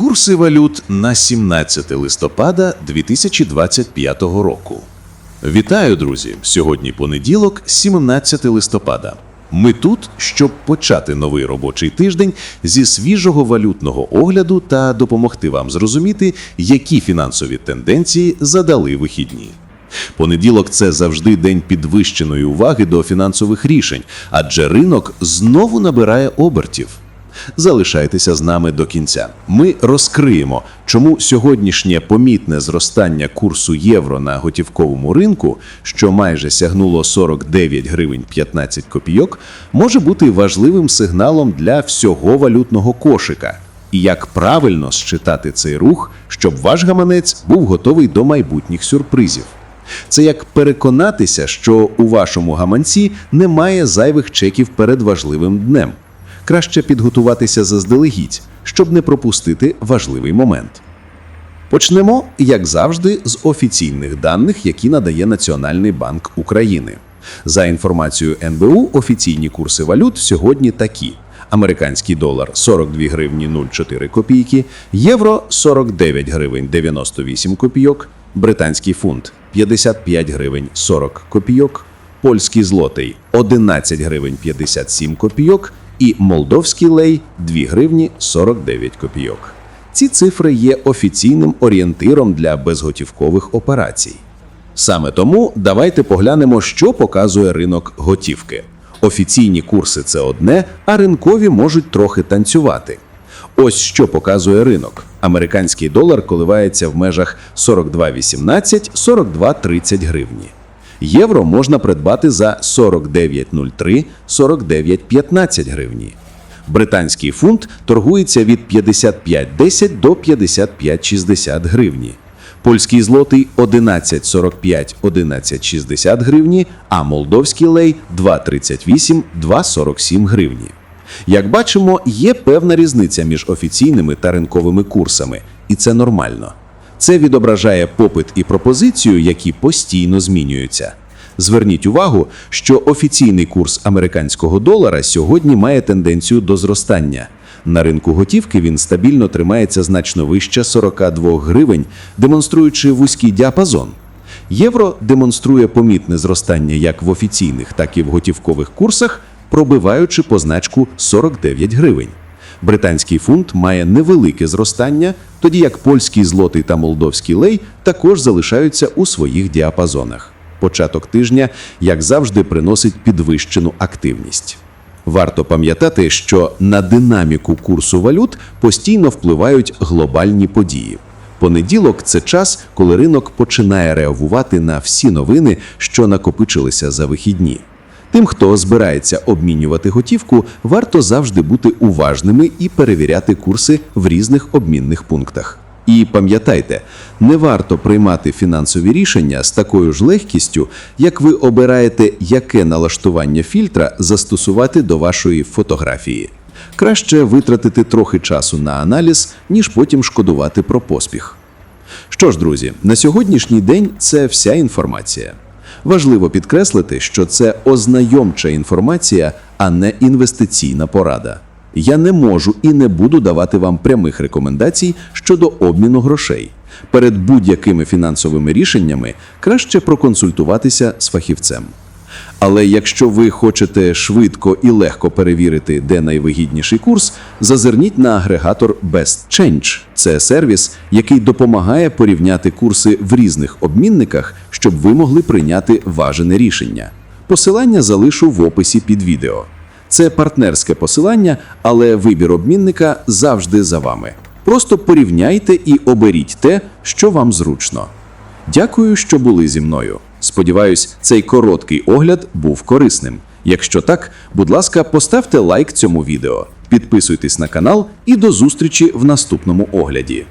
Курси валют на 17 листопада 2025 року. Вітаю, друзі! Сьогодні понеділок, 17 листопада. Ми тут, щоб почати новий робочий тиждень зі свіжого валютного огляду та допомогти вам зрозуміти, які фінансові тенденції задали вихідні. Понеділок це завжди день підвищеної уваги до фінансових рішень, адже ринок знову набирає обертів. Залишайтеся з нами до кінця. Ми розкриємо, чому сьогоднішнє помітне зростання курсу євро на готівковому ринку, що майже сягнуло 49 гривень 15 копійок, може бути важливим сигналом для всього валютного кошика. І як правильно считати цей рух, щоб ваш гаманець був готовий до майбутніх сюрпризів. Це як переконатися, що у вашому гаманці немає зайвих чеків перед важливим днем. Краще підготуватися заздалегідь, щоб не пропустити важливий момент. Почнемо, як завжди, з офіційних даних, які надає Національний банк України. За інформацією НБУ, офіційні курси валют сьогодні такі: американський долар 42 гривні 04 копійки, євро 49 гривень 98 копійок, британський фунт 55 гривень 40 копійок, польський злотий 11 гривень 57 копійок і молдовський лей 2 гривні 49 копійок. Ці цифри є офіційним орієнтиром для безготівкових операцій. Саме тому давайте поглянемо, що показує ринок готівки. Офіційні курси це одне, а ринкові можуть трохи танцювати. Ось що показує ринок. Американський долар коливається в межах 42,18-42,30 гривні. Євро можна придбати за 49,03 49,15 гривні. Британський фунт торгується від 55,10 до 55,60 гривні. Польський злотий 11,45 11,60 гривні, а молдовський лей 2,38 2,47 гривні. Як бачимо, є певна різниця між офіційними та ринковими курсами, і це нормально. Це відображає попит і пропозицію, які постійно змінюються. Зверніть увагу, що офіційний курс американського долара сьогодні має тенденцію до зростання. На ринку готівки він стабільно тримається значно вище 42 гривень, демонструючи вузький діапазон. Євро демонструє помітне зростання як в офіційних, так і в готівкових курсах, пробиваючи позначку 49 гривень. Британський фунт має невелике зростання, тоді як польський злотий та молдовський лей також залишаються у своїх діапазонах. Початок тижня, як завжди, приносить підвищену активність. Варто пам'ятати, що на динаміку курсу валют постійно впливають глобальні події. Понеділок це час, коли ринок починає реагувати на всі новини, що накопичилися за вихідні. Тим, хто збирається обмінювати готівку, варто завжди бути уважними і перевіряти курси в різних обмінних пунктах. І пам'ятайте, не варто приймати фінансові рішення з такою ж легкістю, як ви обираєте, яке налаштування фільтра застосувати до вашої фотографії. Краще витратити трохи часу на аналіз, ніж потім шкодувати про поспіх. Що ж, друзі, на сьогоднішній день це вся інформація. Важливо підкреслити, що це ознайомча інформація, а не інвестиційна порада. Я не можу і не буду давати вам прямих рекомендацій щодо обміну грошей. Перед будь-якими фінансовими рішеннями краще проконсультуватися з фахівцем. Але якщо ви хочете швидко і легко перевірити, де найвигідніший курс, зазирніть на агрегатор BestChange. Це сервіс, який допомагає порівняти курси в різних обмінниках, щоб ви могли прийняти важене рішення. Посилання залишу в описі під відео. Це партнерське посилання, але вибір обмінника завжди за вами. Просто порівняйте і оберіть те, що вам зручно. Дякую, що були зі мною. Сподіваюсь, цей короткий огляд був корисним. Якщо так, будь ласка, поставте лайк цьому відео, підписуйтесь на канал і до зустрічі в наступному огляді.